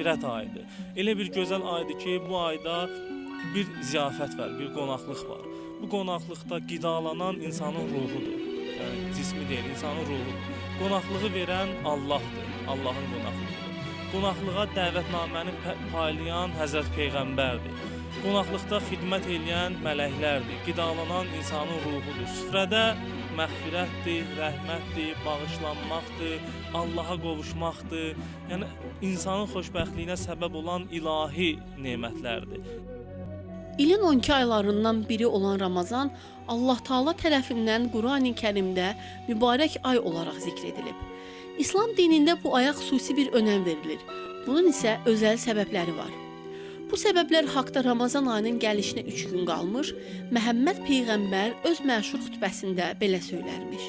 məğfirət ayıdır. Elə bir gözəl aydır ki, bu ayda bir ziyafət var, bir qonaqlıq var. Bu qonaqlıqda qidalanan insanın ruhudur. Yəni cismi deyil, insanın ruhudur. Qonaqlığı verən Allahdır, Allahın qonaqlığıdır. Qonaqlığa dəvətnaməni paylayan Həzrət Peyğəmbərdir. Qonaqlıqda xidmət edən mələklərdir. Qidalanan insanın ruhudur. Süfrədə məğfirətdir, rəhmətdir, bağışlanmaqdır, Allaha qovuşmaqdır. Yəni insanın xoşbəxtliyinə səbəb olan ilahi nemətlərdir. İlin 12 aylarından biri olan Ramazan Allah Taala tərəfindən Qurani-Kərimdə mübarək ay olaraq zikr edilib. İslam dinində bu aya xüsusi bir önəm verilir. Bunun isə özəl səbəbləri var. Bu səbəblər haqqda Ramazan ayının gəlişinə 3 gün qalmış, Məhəmməd peyğəmbər öz məşhur xutbəsində belə söylərmiş.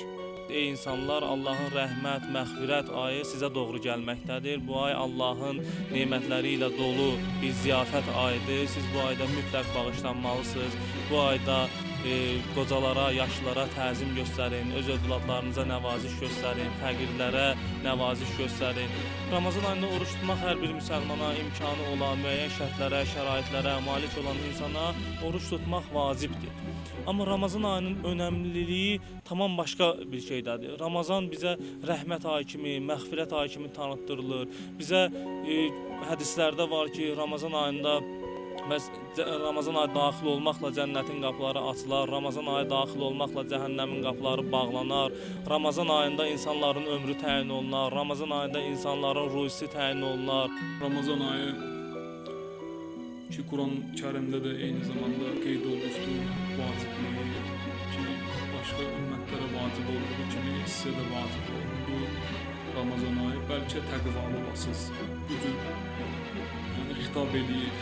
Ey insanlar, Allahın rəhmət, məğfirət ayı sizə doğru gəlməkdədir. Bu ay Allahın nemətləri ilə dolu bir ziyafət ayıdır. Siz bu ayda mütləq bağışlanmalısınız. Bu ayda e, qocalara, yaşlılara təzim göstərin, öz övladlarınıza nəvaziş göstərin, fəqirlərə nəvaziş göstərin. Ramazan ayında oruç tutmaq hər bir müsəlmana imkanı olan müəyyən şərtlərə, şəraitlərə malik olan insana oruç tutmaq vacibdir. Amma Ramazan ayının önəmliliyi tamam başqa bir şeydədir. Ramazan bizə rəhmət ayı kimi, məğfirət ayı kimi tanıtdırılır. Bizə e, hədislərdə var ki, Ramazan ayında Cə- Ramazan ayı daxil olmaqla cənnətin qapıları açılar, Ramazan ayı daxil olmaqla cəhənnəmin qapıları bağlanar. Ramazan ayında insanların ömrü təyin olunar, Ramazan ayında insanların ruhisi təyin olunar. Ramazan ayı ki Kur'an-ı Kerim'de de aynı zamanda qeyd olmuşdur vacibliyi ki başka ümmetlere vacib olduğu kimi size de vacib oldu Ramazan ayı belki təqvalı olasınız bu cür yani xitab eləyir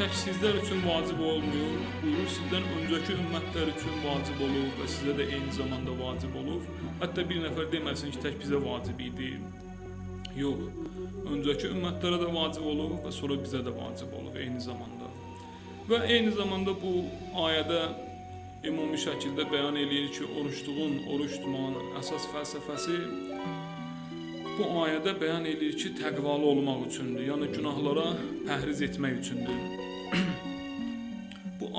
tək sizlər üçün vacib olmuyor buyurur sizdən öncəki ümmətlər üçün vacib olub və sizə də eyni zamanda vacib olub hətta bir nəfər deməsin ki tək bizə vacib idi Yox. Öncəki ümmətlərə də vacib olub və sonra bizə də vacib olub eyni zamanda. Və eyni zamanda bu ayədə ümumi şəkildə bəyan eləyir ki, oruçluğun, oruç tutmağın əsas fəlsəfəsi bu ayədə bəyan eləyir ki, təqvalı olmaq üçündür. Yəni günahlara pəhriz etmək üçündür.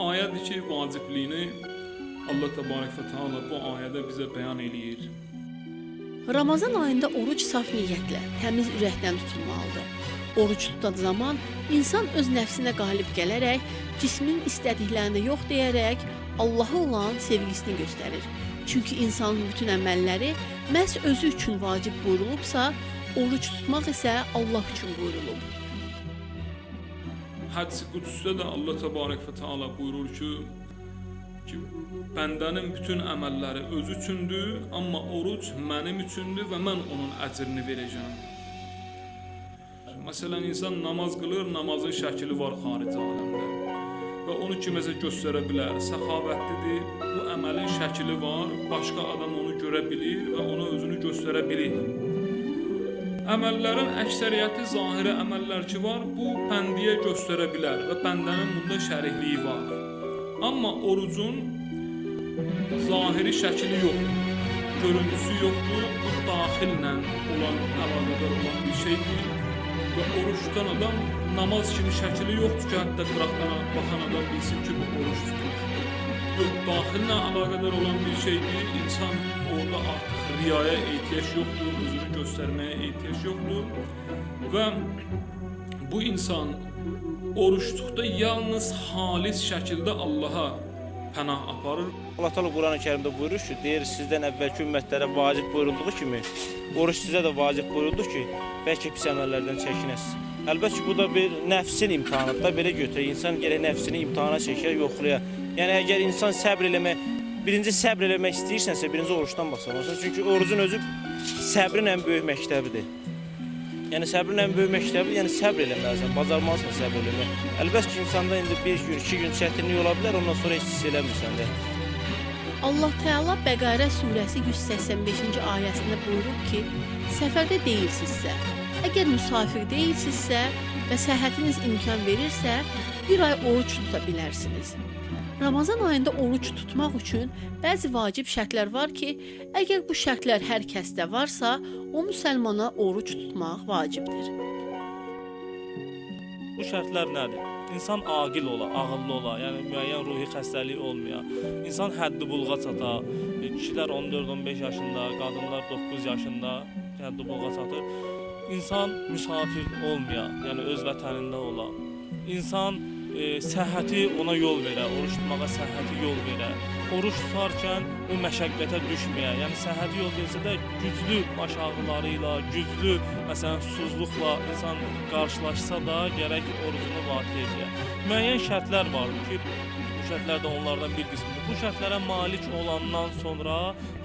Ayədir ki, vacibliyini Allah təbarək və Teala bu ayədə bizə bəyan eləyir. Ramazan ayında oruc saf niyyətlə, təmiz ürəkdən tutulmalıdır. Oruç tutan zaman insan öz nəfsinə qalib gələrək, cismin istədiklərini yox deyərək Allaha olan sevgisini göstərir. Çünki insanın bütün əməlləri məhz özü üçün vacib buyurulubsa, oruç tutmaq isə Allah üçün buyurulub. Hədis-i Qudüsdə də Allah Təbarək və Teala buyurur ki, ki bəndənin bütün əməlləri öz üçündür, amma oruc mənim üçündür və mən onun əcrini verəcəm. Məsələn, insan namaz qılır, namazın şəkli var xarici aləmdə və onu kiməsə göstərə bilər, səxavətlidir, bu əməlin şəkli var, başqa adam onu görə bilir və ona özünü göstərə bilir. Əməllərin əksəriyyəti zahiri əməllər ki var, bu bəndiyə göstərə bilər və bəndənin bunda şərihliyi var. Amma orucun zahiri şəkli yoxdur, görüntüsü yoxdur, bu daxillə olan əlaqədar olan bir şeydir və oruç tutan adam namaz kimi şəkli yoxdur ki, hətta qıraqdan baxan adam bilsin ki, bu oruç tutur. Yox, daxillə əlaqədar olan bir şeydir. İnsan orada artıq riyaya ehtiyac yoxdur, özünü göstərməyə ehtiyac yoxdur və bu insan oruçluqda yalnız halis şəkildə Allaha pənah aparır. Allah Teala Quran-ı Kərimdə buyurur ki, deyir sizdən əvvəlki ümmətlərə vacib buyurulduğu kimi, oruç sizə də vacib buyuruldu ki, bəlkə pis əməllərdən çəkinəsiniz. Əlbəttə ki, bu da bir nəfsin imtahanıdır da belə götürək. İnsan gərək nəfsini imtahana çəkər, yoxlaya. Yəni əgər insan səbr eləmək, birinci səbr eləmək istəyirsənsə, birinci oruçdan başlamalısan. Çünki orucun özü səbrin ən böyük məktəbidir. Yəni səbrin ən böyük məktəbi, yəni səbr eləməlisən, bacarmalısan səbr eləmək. Əlbəttə ki, insanda indi 1 gün, 2 gün çətinlik ola bilər, ondan sonra heç hiss eləmirsən də. Allah Teala Bəqərə surəsi 185-ci ayəsində buyurub ki, səfərdə deyilsinizsə, əgər müsafir deyilsinizsə və səhhətiniz imkan verirsə, bir ay oruç tuta bilərsiniz. Ramazan ayında oruç tutmaq üçün bəzi vacib şərtlər var ki, əgər bu şərtlər hər kəsdə varsa, o müsəlmana oruç tutmaq vacibdir. Bu şərtlər nədir? İnsan aqil ola, ağıllı ola, yəni müəyyən ruhi xəstəliyi olmaya, insan həddi buluğa çata, e, kişilər 14-15 yaşında, qadınlar 9 yaşında həddi buluğa çatır. İnsan müsafir olmaya, yəni öz vətənində ola. İnsan e, səhhəti ona yol verə, oruç tutmağa səhhəti yol verə. Oruç tutarkən o məşəqqətə düşməyə, yəni səhhəti yol versə də güclü baş ağrıları ilə, güclü məsələn susuzluqla insan qarşılaşsa da gərək orucunu vaqiyə edə. Müəyyən şərtlər var ki, bu şərtlər də onlardan bir qismidir. Bu şərtlərə malik olandan sonra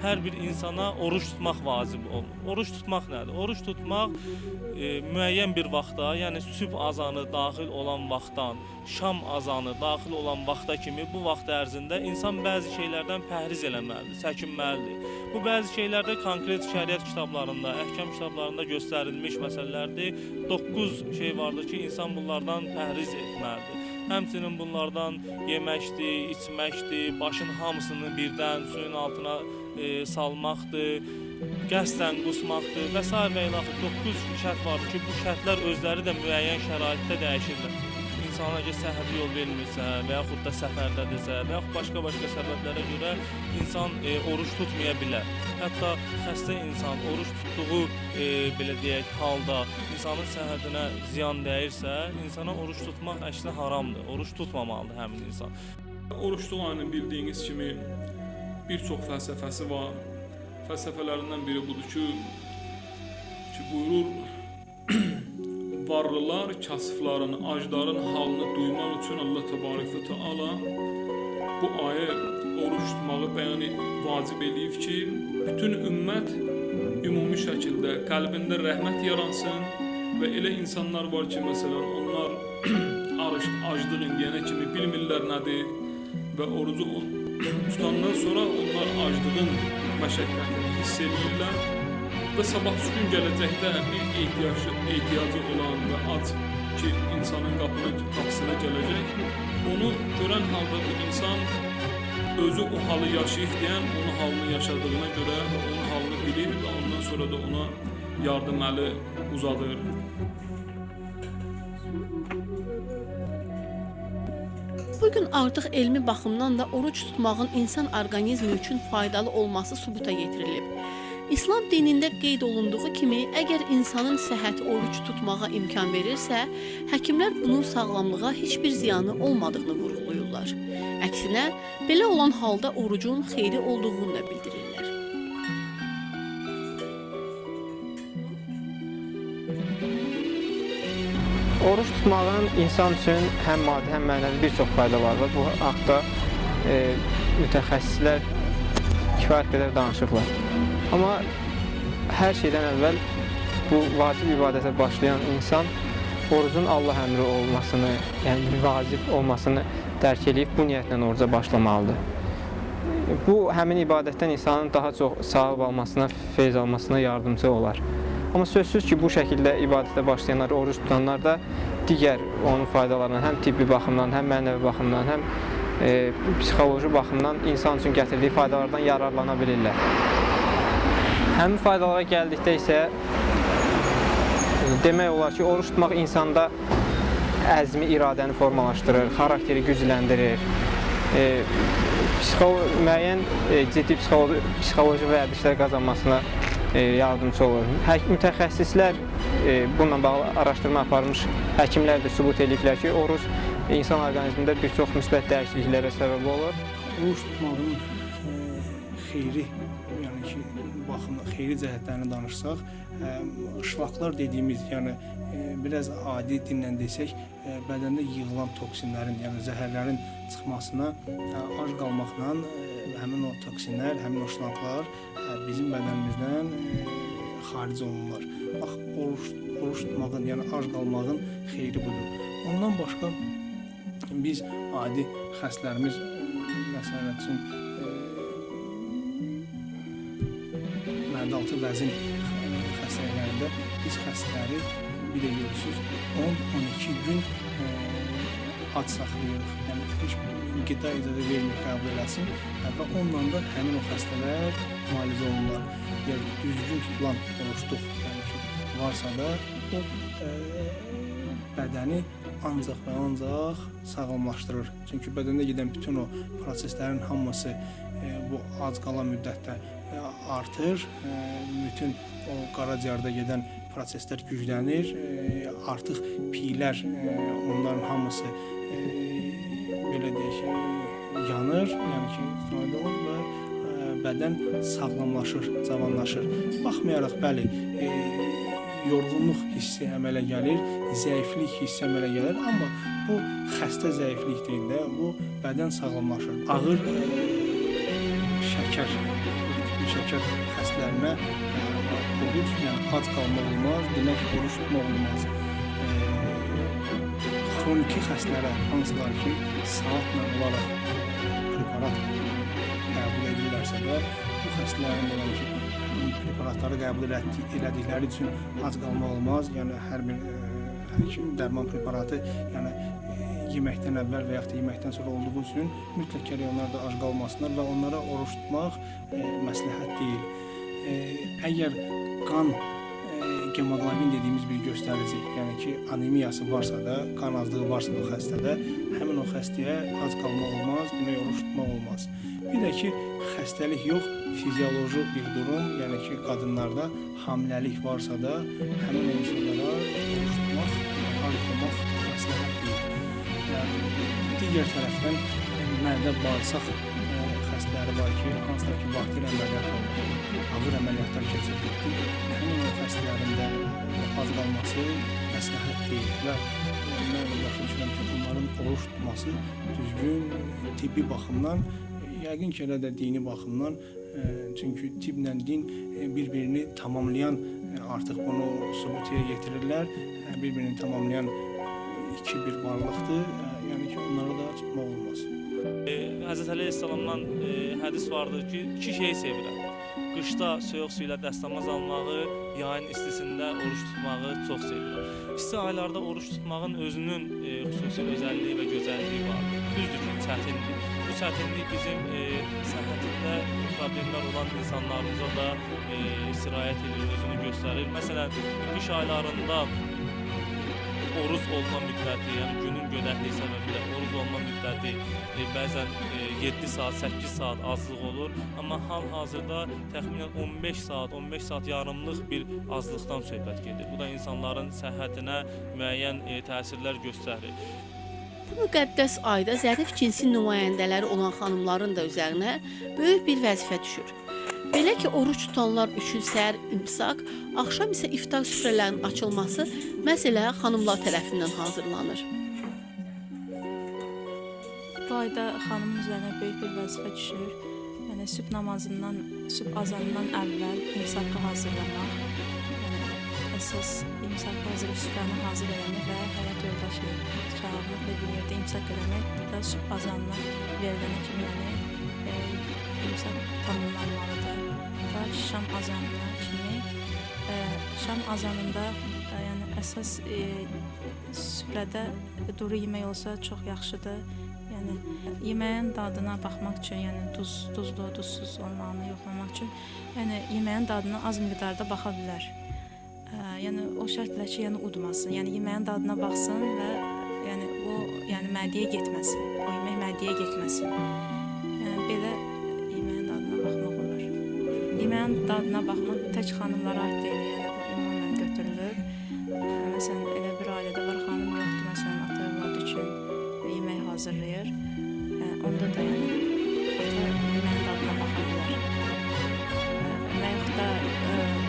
hər bir insana oruç tutmaq vacib olur. Oruç tutmaq nədir? Oruç tutmaq e, müəyyən bir vaxtda, yəni sübh azanı daxil olan vaxtdan, şam azanı daxil olan vaxta kimi bu vaxt ərzində insan bəzi şeylərdən pəhriz eləməlidir, çəkinməlidir. Bu bəzi şeylərdə konkret şəriət kitablarında, əhkam kitablarında göstərilmiş məsələlərdir. 9 şey vardır ki, insan bunlardan pəhriz etməlidir. Həmçinin bunlardan yeməkdir, içməkdir, başın hamısını birdən suyun altına e, salmaqdır, qəsdən qusmaqdır və s. və ilaxır 9 şərt vardır ki, bu şərtlər özləri də müəyyən şəraitdə dəyişirlər. İnsana əgər səhhəti yol vermirsə və yaxud da səfərdədirsə və yaxud başqa-başqa səbəblərə görə insan e, oruç tutmaya bilər. Hətta xəstə insan oruç tutduğu e, belə deyək halda insanın səhhətinə ziyan dəyirsə, insana oruç tutmaq əksinə haramdır. Oruç tutmamalıdır həmin insan. Oruç tutanın bildiyiniz kimi bir çox fəlsəfəsi var. Fəlsəfələrindən biri budur ki, ki buyurur varlılar kasıfların, acların halını duymaq üçün Allah Təbarək və Təala bu ayə oruç tutmağı bəyan vacib eləyib ki, bütün ümmət ümumi şəkildə qəlbində rəhmət yaransın və elə insanlar var ki, məsələn, onlar arış, aclığın deyənə kimi bilmirlər nədir və orucu tutandan sonra onlar aclığın məşəqqətini hiss edirlər və sabahçı gün gələcəkdə bir ehtiyacı, ehtiyacı olan və ac ki, insanın qapını qapısına gələcək, onu görən halda bu insan özü o halı yaşayıb deyən onun halını yaşadığına görə və onun halını bilir və ondan sonra da ona yardım əli uzadır. Bu gün artıq elmi baxımdan da oruç tutmağın insan orqanizmi üçün faydalı olması sübuta yetirilib. İslam dinində qeyd olunduğu kimi, əgər insanın səhhəti oruç tutmağa imkan verirsə, həkimlər bunun sağlamlığa heç bir ziyanı olmadığını vurğulayırlar. Əksinə, belə olan halda orucun xeyri olduğunu da bildirirlər. Oruç tutmağın insan üçün həm maddi, həm mənəvi bir çox faydaları var. Bu haqda e, mütəxəssislər kifayət qədər danışıblar. Amma hər şeydən əvvəl bu vacib ibadətə başlayan insan orucun Allah əmri olmasını, yəni bir vacib olmasını dərk edib bu niyyətlə oruca başlamalıdır. Bu həmin ibadətdən insanın daha çox savab almasına, feyz almasına yardımcı olar. Amma sözsüz ki, bu şəkildə ibadətə başlayanlar, oruç tutanlar da digər onun faydalarından, həm tibbi baxımdan, həm mənəvi baxımdan, həm e, psixoloji baxımdan insan üçün gətirdiyi faydalardan yararlana bilirlər. Həmin faydalara gəldikdə isə demək olar ki, oruç tutmaq insanda əzmi, iradəni formalaşdırır, xarakteri gücləndirir. E, psixolo müəyyən e, ciddi psixoloji, psixoloji vərdişlər qazanmasına e, yardımcı olur. Hək mütəxəssislər e, bununla bağlı araşdırma aparmış həkimlər də sübut ediblər ki, oruc insan orqanizmində bir çox müsbət dəyişikliklərə səbəb olur. oruç tutmağın e, xeyri, ki, baxımda xeyri cəhətlərini danışsaq, e, şlaqlar dediyimiz, yəni e, biraz adi dillə desək, e, bədəndə yığılan toksinlərin, yəni zəhərlərin çıxmasına ac qalmaqla həmin o toksinlər, həmin o şlaqlar e, bizim bədənimizdən xaric olunurlar. Bax, oruç, oruç tutmağın, yəni ac qalmağın xeyri budur. Ondan başqa biz adi xəstələrimiz məsəl üçün mədaltı vəzin xəstəliklərində biz xəstələri də görürsüz 10-12 gün e, ac saxlayırıq. Yəni heç qida icazə vermir qəbul eləsin və onunla da həmin o xəstələr müalicə olunurlar. Yəni düzgün tutulan oruçluq yəni ki, varsa da o e, bədəni ancaq və ancaq sağlamlaşdırır. Çünki bədəndə gedən bütün o proseslərin hamısı e, bu az qalan müddətdə artır. E, bütün o qaraciyərdə gedən proseslər güclənir. E, artıq piylər e, onların hamısı e, belə deyək, e, yanır, yəni ki, fayda olur və e, bədən sağlamlaşır, cavanlaşır. Baxmayaraq bəli, e, yorğunluq hissi əmələ gəlir, zəiflik hissi əmələ gəlir, amma bu xəstə zəiflik deyil də, bu bədən sağlamlaşır. Ağır e, şəkər, ritmi şəkər xəstələrinə e, oruc, yəni ac qalmaq olmaz, demək oruç tutmaq olmaz. E, xroniki xəstələrə, hansılar ki, saatla olaraq preparat qəbul edirlərsə də, bu xəstələrin yəni ki, preparatları qəbul elədi- elədikləri üçün ac qalmaq olmaz. Yəni hər bir e, həkim dərman preparatı, yəni e, yeməkdən əvvəl və yaxud da yeməkdən sonra olduğu üçün mütləq gərək onlar da ac qalmasınlar və onlara oruç tutmaq e, məsləhət deyil. E, əgər qan e, hemoqlobin dediyimiz bir göstərici, yəni ki, anemiyası varsa da, qan azlığı varsa da o xəstədə, həmin o xəstəyə ac qalmaq olmaz, demək oruç tutmaq olmaz. Bir də ki, xəstəlik yox, fizioloji bir durum, yəni ki, qadınlarda hamiləlik varsa da, həmin insanlara oruç tutmaq, arıqlamaq digər tərəfdən mədə bağırsaq e, xəstələri var ki, hansılar ki, bakteriya əməliyyat olunur, ağır əməliyyatlar keçirildi. Həmin o xəstələrin də az qalması məsləhət deyil və e, mən başa ki, bunların oruç tutması düzgün tibbi baxımdan yəqin ki, elə də dini baxımdan e, çünki tibblə din bir-birini tamamlayan artıq bunu sübuta yetirirlər. E, Bir-birini tamamlayan iki bir varlıqdır. Yəni ki, onları da tutmaq olmaz. E, Həzrət əleyhissalamdan e, hədis vardır ki, iki şey sevirəm. Qışda soyuq su ilə dəstəmaz almağı, yayın istisində oruç tutmağı çox sevirəm. İsti aylarda oruç tutmağın özünün e, xüsusi özəlliyi və gözəlliyi vardır. Düzdür ki, çətindir. Bu çətinlik bizim e, səhhətində problemlər olan insanlarımıza da e, sirayət edir, özünü göstərir. Məsələn, qış aylarında oruz olma müddəti, yəni günün gödəkliyi səbəbilə oruz olma müddəti e, bəzən e, 7 saat, 8 saat azlıq olur, amma hal-hazırda təxminən 15 saat, 15 saat yarımlıq bir azlıqdan söhbət gedir. Bu da insanların səhhətinə müəyyən e, təsirlər göstərir. Bu müqəddəs ayda zərif cinsin nümayəndələri olan xanımların da üzərinə böyük bir vəzifə düşür. Belə ki, oruç tutanlar üçün səhər imsak, axşam isə iftar süfrələrinin açılması məsələ xanımlar tərəfindən hazırlanır. Bu ayda xanımın üzərinə böyük bir vəzifə düşür. Yəni sübh namazından, sübh azanından əvvəl imsaka hazırlamaq, yəni əsas imsaka hazır süfrəni hazır etmək və həyat yoldaşı çağırmaq və bir yerdə imsak eləmək da sübh azanına verilənə kimi yəni e, imsak tamamlanmalıdır. Ta şam azanına kimi e, şam azanında e, yəni əsas e, süfrədə duru yemək olsa çox yaxşıdır. Yəni yeməyin dadına baxmaq üçün, yəni duz, duzlu, duzsuz olmağını yoxlamaq üçün, yəni yeməyin dadına az miqdarda baxa bilər. Ə, yəni o şərtlə ki, yəni udmasın. Yəni yeməyin dadına baxsın və yəni o yəni mədəyə getməsin. O yemək mədəyə getməsin. Yeməyin dadına baxmaq tək xanımlara aid deyil, yəni bu ümumən götürülür. Məsələn, elə bir ailədə var xanım yoxdur, məsələn, ata övladı üçün yemək hazırlayır. Ə, Onda da yəni yeməyin dadına baxa bilər. Ə, Və yaxud da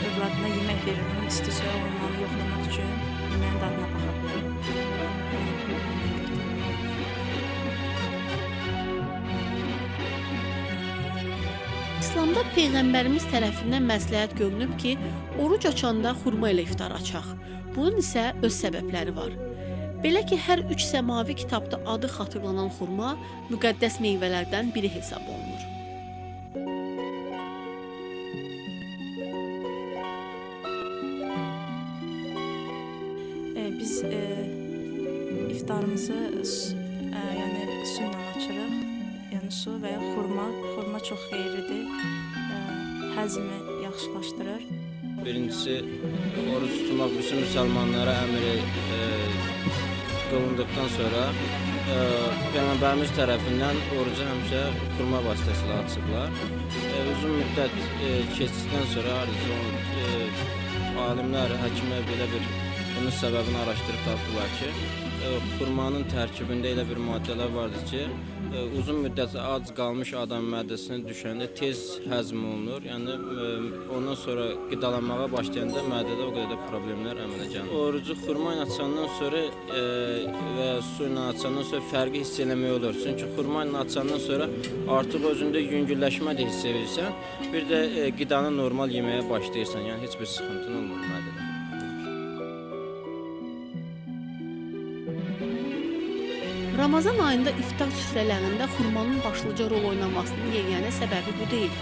övladına yemək verir, onun isti soyuq olmağını yoxlamaq üçün İslamda peyğəmbərimiz tərəfindən məsləhət görünüb ki, oruc açanda xurma ilə iftar açaq. Bunun isə öz səbəbləri var. Belə ki, hər üç səmavi kitabda adı xatırlanan xurma müqəddəs meyvələrdən biri hesab olunur. Bütün müsəlmanlara əmr e, qılındıqdan sonra e, Peyğəmbərimiz tərəfindən orucu həmişə xurma vasitəsilə açıblar. E, uzun müddət e, keçdikdən sonra o, e, alimlər, həkimlər belə bir bunun səbəbini araşdırıb tapdılar ki, xurmanın tərkibində elə bir maddələr vardır ki, e, uzun müddət ac qalmış adam mədəsinə düşəndə tez həzm olunur. Yəni e, ondan sonra qidalanmağa başlayanda mədədə o qədər də problemlər əmələ gəlir. Orucu xurma ilə açandan sonra e, və su ilə açandan sonra fərqi hiss eləmək olur. Çünki xurma ilə açandan sonra artıq özündə yüngülləşmə də hiss edirsən. Bir də e, qidanı normal yeməyə başlayırsan. Yəni heç bir sıxıntın olmur Ramazan ayında iftar süfrələrində xurmanın başlıca rol oynamasının yeganə səbəbi bu deyil.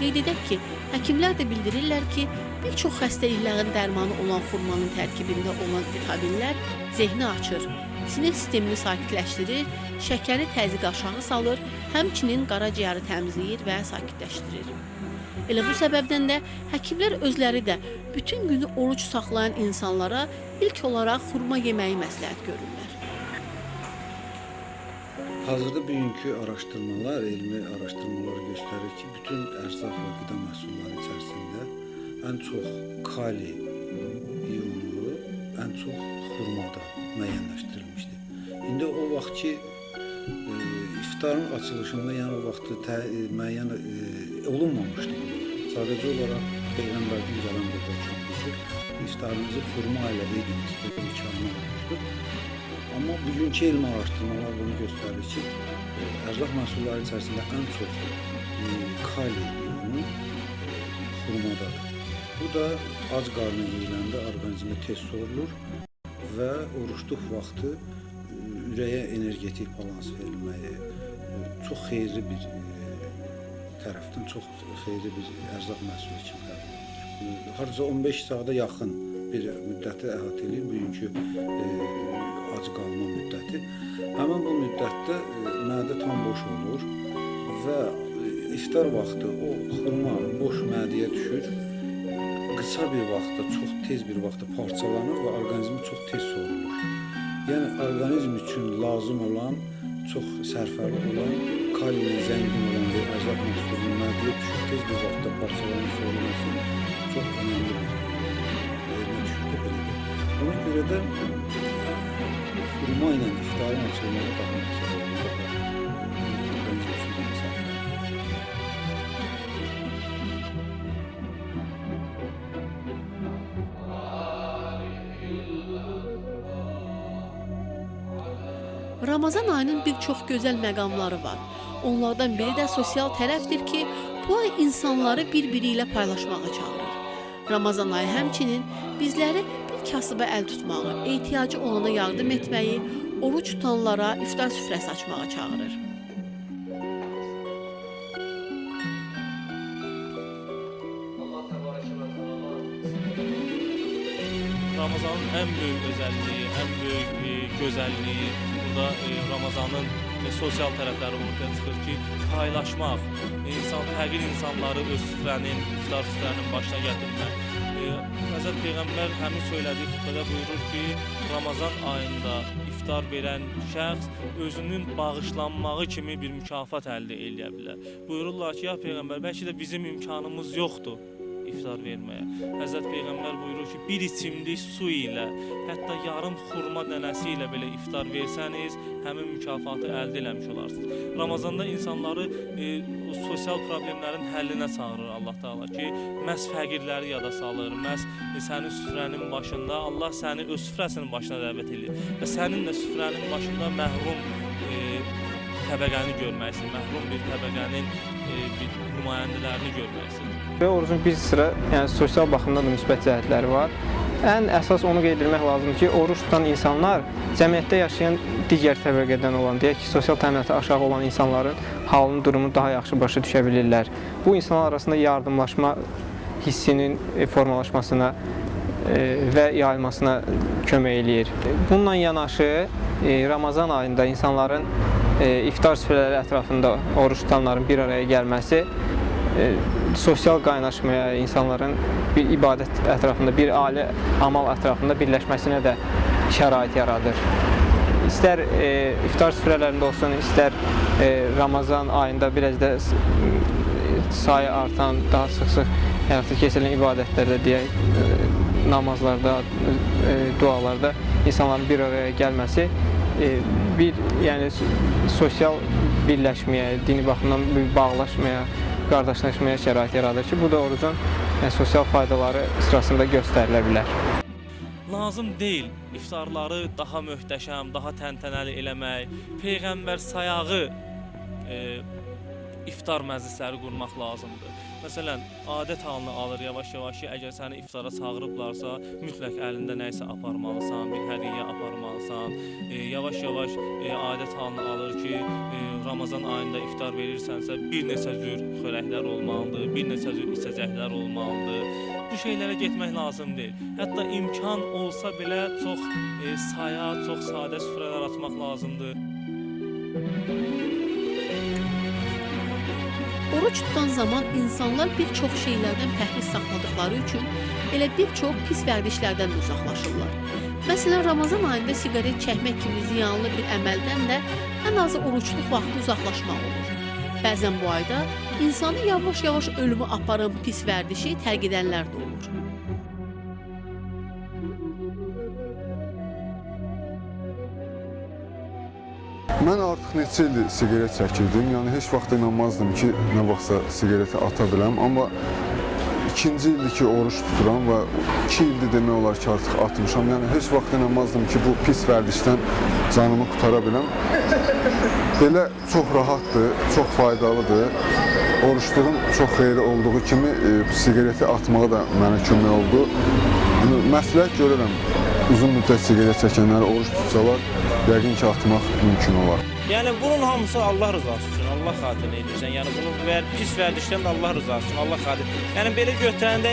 Qeyd edək ki, həkimlər də bildirirlər ki, bir çox xəstəliklərin dərmanı olan xurmanın tərkibində olan vitaminlər zehni açır, sinir sistemini sakitləşdirir, şəkəri təzyiq aşağı salır, həmçinin qaraciyəri təmizləyir və sakitləşdirir. Elə bu səbəbdən də həkimlər özləri də bütün günü oruç saxlayan insanlara ilk olaraq xurma yeməyi məsləhət görürlər. Hazırda bugünkü araşdırmalar, elmi araşdırmalar göstərir ki, bütün ərzaq və qida məhsulları içərisində ən çox kali iyonu ən çox xurmada müəyyənləşdirilmişdir. İndi o vaxt ki, e, iftarın açılışında, yəni o vaxtı tə, e, müəyyən e, olunmamışdı. bu. Sadəcə olaraq peyğəmbərdən gələn bir hökmdür ki, iftarınızı xurma ilə ediniz, bir kəlmə olmuşdur. Amma bugünkü elmi araşdırmalar bunu göstərir ki, e, ərzaq məhsulları içərisində ən çox e, kali iyonu e, xurmadadır. Bu da ac qarnına yeyiləndə orqanizmə tez sorulur və oruçluq vaxtı e, ürəyə energetik balans verilməyi e, çox xeyirli bir e, tərəfdən çox xeyirli bir ərzaq məhsulu kimi qəbul olunur. E, Hardasa 15 saata yaxın bir müddəti əhatə edir bugünkü e, ac qalma müddəti. Həmin bu müddətdə e, mədə tam boş olur və e, iftar vaxtı o xurma boş mədəyə düşür. Qısa bir vaxtda, çox tez bir vaxtda parçalanır və orqanizmi çox tez soyulur. Yəni orqanizm üçün lazım olan, çox sərfəli olan, kaliyə zəngin olan bir ərzaq məhsulunun mədəyə düşüb tez bir vaxtda parçalanıb soyulması çox önəmli bir yerine düşüb belədir. Ona görə də xurma ilə iftarın də məsələdir. Ramazan ayının bir çox gözəl məqamları var. Onlardan biri də sosial tərəfdir ki, bu ay insanları bir-biri ilə paylaşmağa çağırır. Ramazan ayı həmçinin bizləri bir kasıba əl tutmağı, ehtiyacı olana yardım etməyi, oruç tutanlara iftar süfrəsi açmağa çağırır. Ramazanın ən böyük özəlliyi, ən böyük e, gözəlliyi burada e, Ramazanın e, sosial tərəfləri ortaya çıxır ki, paylaşmaq, insan fərqli insanları öz süfrənin, iftar süfrənin başına gətirmək. E, Həzrət Peyğəmbər həmin söylədiyi xutbədə buyurur ki, Ramazan ayında iftar verən şəxs özünün bağışlanmağı kimi bir mükafat əldə edə bilər. Buyururlar ki, ya Peyğəmbər, bəlkə də bizim imkanımız yoxdur iftar verməyə. Həzrət Peyğəmbər buyurur ki, bir içimlik su ilə, hətta yarım xurma dənəsi ilə belə iftar versəniz, həmin mükafatı əldə eləmiş olarsınız. Ramazanda insanları e, sosial problemlərin həllinə çağırır Allah Taala ki, məhz fəqirləri yada salır, məhz e, sənin süfrənin başında Allah səni öz süfrəsinin başına dəvət edir və sənin də süfrənin başında məhrum e, təbəqəni görməksin, məhrum bir təbəqənin e, bir nümayəndələrini görməksin. Və orucun bir sıra, yəni sosial baxımdan da müsbət cəhətləri var. Ən əsas onu qeyd etmək lazımdır ki, oruç tutan insanlar cəmiyyətdə yaşayan digər təbəqədən olan, deyək ki, sosial təminatı aşağı olan insanların halını, durumu daha yaxşı başa düşə bilirlər. Bu insanlar arasında yardımlaşma hissinin e, formalaşmasına e, və yayılmasına kömək eləyir. Bununla yanaşı e, Ramazan ayında insanların iftar süfrələri ətrafında oruç tutanların bir araya gəlməsi sosial qaynaşmaya, insanların bir ibadət ətrafında, bir ali amal ətrafında birləşməsinə də şərait yaradır. istər e, iftar süfrələrində olsun, istər e, Ramazan ayında biraz da s- sayı artan, daha sıx-sıx həyata keçirilən ibadətlərdə deyək, e, namazlarda, e, dualarda insanların bir araya gəlməsi e, bir yəni sosial birləşməyə, dini baxımdan bir bağlaşmaya, qardaşlaşmaya şərait yaradır ki, bu da orucun yəni, sosial faydaları sırasında göstərilə bilər. Lazım deyil iftarları daha möhtəşəm, daha təntənəli eləmək, peyğəmbər sayağı e, iftar məclisləri qurmaq lazımdır. Məsələn, adət halını alır yavaş-yavaş əgər səni iftara çağırıblarsa, mütləq əlində nə isə aparmalısan, bir hədiyyə aparmalısan. E, yavaş-yavaş e, adət halını alır ki, e, Ramazan ayında iftar verirsənsə, bir neçə cür xörəklər olmalıdır, bir neçə cür içəcəklər olmalıdır. Bu şeylərə getmək lazım deyil. Hətta imkan olsa belə çox e, saya, çox sadə süfrələr açmaq lazımdır. Oruç tutan zaman insanlar bir çox şeylərdən pəhriz saxladıqları üçün elə bir çox pis vərdişlərdən də uzaqlaşırlar. Məsələn, Ramazan ayında siqaret çəkmək kimi ziyanlı bir əməldən də ən azı oruçluq vaxtı uzaqlaşmaq olur. Bəzən bu ayda insanı yavaş-yavaş ölümə aparan pis vərdişi tərk edənlər də olur. Mən artıq neçə ildir siqaret çəkirdim. Yəni heç vaxt inanmazdım ki, nə vaxtsa siqareti ata biləm, amma ikinci ildir ki, oruç tuturam və 2 ildir demək olar ki, artıq atmışam. Yəni heç vaxt inanmazdım ki, bu pis vərdişdən canımı qutara biləm. Belə çox rahatdır, çox faydalıdır. Oruçluğun çox xeyri olduğu kimi e, siqareti atmağa da mənə kömək oldu. Yəni, məsləhət görürəm uzun müddət siqaret çəkənləri oruç tutsalar, yəqin ki, atmaq mümkün olar. Yəni bunun hamısı Allah rızası üçün, Allah xatirinə edirsən. Yəni bunu vər, pis vərdişdən də Allah rızası üçün, Allah xatirinə. Yəni belə götürəndə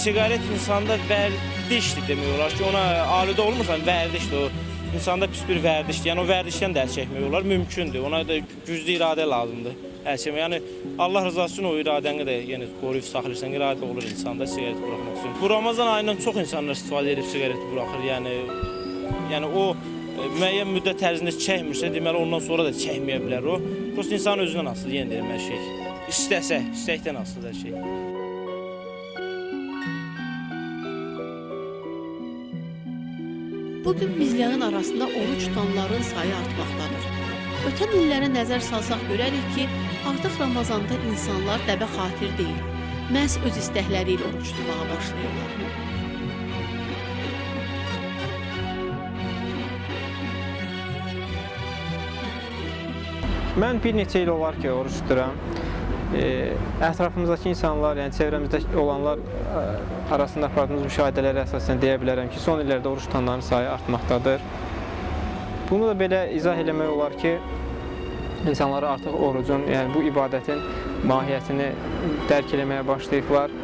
siqaret insanda vərdişdir demək olar ki, ona aludə olmursan, vərdişdir o. İnsanda pis bir vərdişdir. Yəni o vərdişdən də əl çəkmək olar, mümkündür. Ona da güclü iradə lazımdır. Əl. Yəni Allah rızası üçün o iradəni də yəni qoruyub saxlayırsan, iradə olur insanda siqaret buraxmaq üçün. Bu Ramazan ayından çox insanlar istifadə edib siqaret buraxır. Yəni yəni o müəyyən müddət ərzində çəkmirsə, deməli ondan sonra da çəkməyə bilər o. Prosta insanın özündən asılıdır yenə deyirəm hər şey. İstəsə, istəkdən asılıdır hər şey. Bugün bizlərin arasında oruç tutanların sayı artmaqdadır. Ötən illərə nəzər salsaq görərik ki, artıq Ramazanda insanlar dəbə xatir deyil, məhz öz istəkləri ilə oruç tutmağa başlayırlar. Mən bir neçə il olar ki, oruç tuturam. E, ətrafımızdakı insanlar, yəni çevrəmizdə olanlar ə, arasında apardığımız müşahidələrə əsasən deyə bilərəm ki, son illərdə oruç tutanların sayı artmaqdadır. Bunu da belə izah eləmək olar ki, insanlar artıq orucun, yəni bu ibadətin mahiyyətini dərk eləməyə başlayıblar.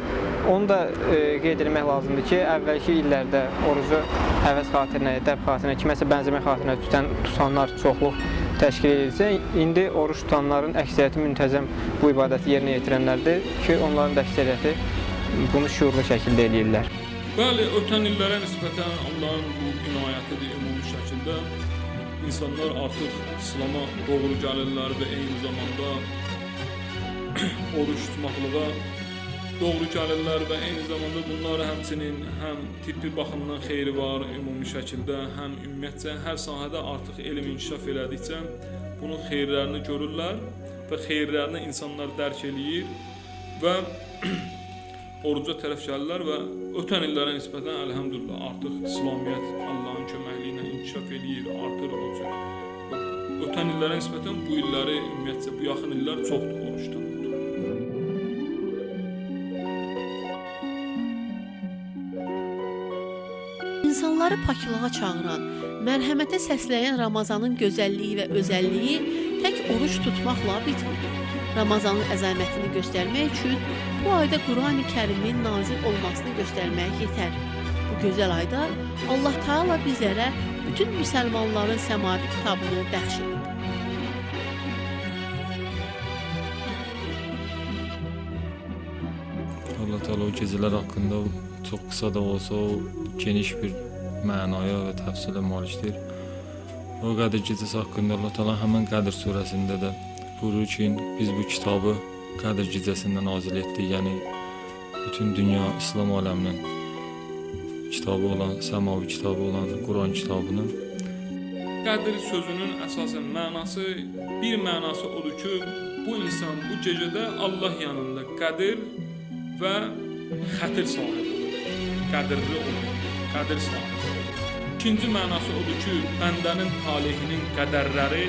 Onu da e, qeyd etmək lazımdır ki, əvvəlki illərdə orucu həvəs xatirinə, dəb xatirinə, kiməsə bənzəmək xatirinə tutan tutanlar çoxluq təşkil edirsə, indi oruç tutanların əksəriyyəti müntəzəm bu ibadəti yerinə yetirənlərdir ki, onların da əksəriyyəti bunu şuurlu şəkildə eləyirlər. Bəli, ötən illərə nisbətən Allahın bu inayətidir ümumi şəkildə. İnsanlar artıq İslam'a doğru gəlirlər və eyni zamanda oruç tutmaqlığa doğru gəlirlər və eyni zamanda bunlar həmçinin həm tibbi baxımdan xeyri var ümumi şəkildə, həm ümumiyyətcə hər sahədə artıq elm inkişaf elədikcə bunun xeyirlərini görürlər və xeyirlərini insanlar dərk eləyir və oruca tərəf gəlirlər və ötən illərə nisbətən əlhəmdülillah artıq İslamiyyət Allahın köməkliyi ilə inkişaf eləyir, artır olacaq. Ötən illərə nisbətən bu illəri ümumiyyətcə bu yaxın illər çoxdur oruçdan. İnsanları paklığa çağıran, mərhəmətə səsləyən Ramazanın gözəlliyi və özəlliyi tək oruç tutmaqla bitmir. Ramazanın əzəmətini göstərmək üçün bu ayda Qurani Kərimin nazil olmasını göstərmək yetər. Bu gözəl ayda Allah Taala bizlərə bütün müsəlmanların səmavi kitabını bəxş edib. Allah Teala o geceler hakkında çok kısa da olsa o geniş bir ma'noya va tafsili molikdir va qadrjidasi haqqında alloh taolo haman qadr surasında da buning uchun biz bu kitobi qadr jizasini nozil etdik ya'ni butun dunyo islom olamini kitobi olan samoviy kitobi olan qur'on kitobini Qədir sözünün əsasən mənası, bir mənası odur ki, bu insan bu gecədə Allah yanında qədir və xətir sahibidir. Qədirli olur qədir olur. İkinci mənası odur ki, bəndənin talihinin qədərləri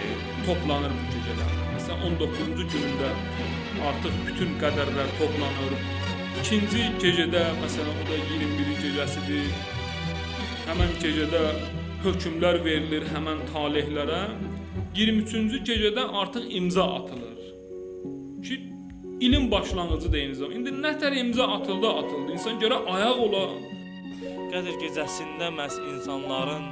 toplanır bu gecədə. Məsələn 19-cu günündə artıq bütün qədərlər toplanır. İkinci gecədə məsələn o da 21-ci gecəsidir. Həmən gecədə hökmlər verilir həmən talihlərə. 23-cü gecədə artıq imza atılır. Ki ilin başlanğıcı zamanda. İndi nətər imza atıldı, atıldı. İnsan görə ayaq ola. Qədir gecəsində məhz insanların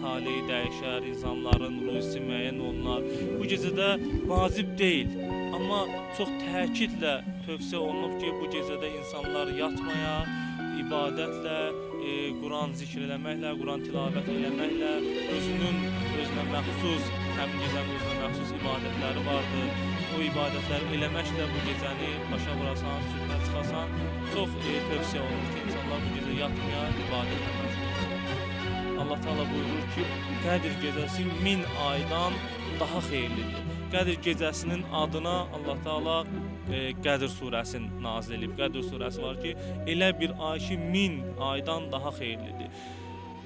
taleyi dəyişər, insanların ruhisi müəyyən olunar. Bu gecədə vacib deyil, amma çox təkidlə tövsiyə olunub ki, bu gecədə insanlar yatmaya, ibadətlə, e, Quran zikr eləməklə, Quran tilavət eləməklə özünün özünə məxsus, həmin gecənin özünə məxsus ibadətləri vardır. O ibadətləri eləməklə bu gecəni başa vurasan, sübhə çıxasan, çox e, tövsiyə olunur ki, insanlar bu gecə yatmaya, məşğul olsun. Allah Taala buyurur ki, Qədir gecəsi 1000 aydan daha xeyirlidir. Qədir gecəsinin adına Allah Taala e, Qədir surəsini nazil edib. Qədir surəsi var ki, elə bir ay ki 1000 aydan daha xeyirlidir.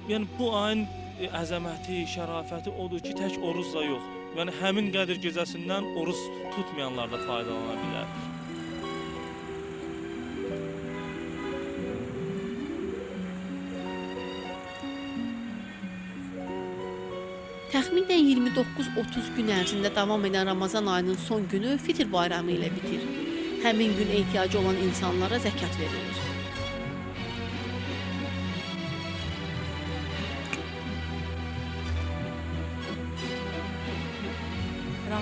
Yəni bu ayın e, əzəməti, şərafəti odur ki, tək orucla yox. Yəni həmin Qədir gecəsindən oruc tutmayanlar da faydalana bilər. Təxminən 29-30 gün ərzində davam edən Ramazan ayının son günü Fitr bayramı ilə bitir. Həmin gün ehtiyacı olan insanlara zəkat verilir.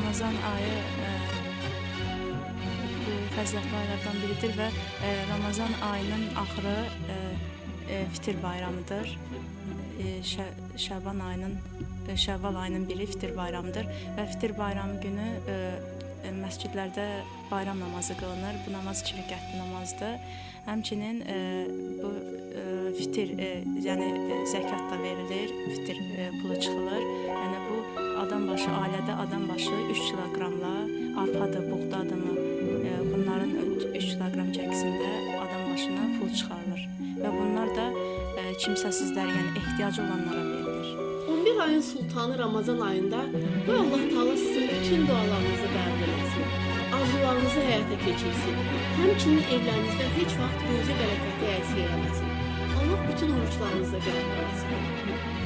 Ramazan ayı e, fəzilətli aylardan biridir və e, Ramazan ayının axırı e, e, bayramıdır. E, Şə- Şəban ayının e, Şəvval ayının biri Fitir bayramıdır və Fitir bayramı günü e, e, məscidlərdə bayram namazı qılınır. Bu namaz iki rükətli namazdır. Həmçinin bu fitir, e, yəni e, zəkat da verilir, fitir e, pulu çıxılır. Yəni bu adam başı ailədə adam başı 3 kiloqramla arpadır, buğdadımı bunların 3 kiloqram çəkisində adam başına pul çıxarılır və bunlar da kimsəsizlərə, yəni ehtiyacı olanlara verilir. 11 ayın sultanı Ramazan ayında bu Allah Taala sizin bütün dualarınızı qəbul etsin. Arzularınızı həyata keçirsin. Həmçinin evlərinizdə heç vaxt ruzi bərəkəti əksik eləməsin bütün oruçlarınıza bereket.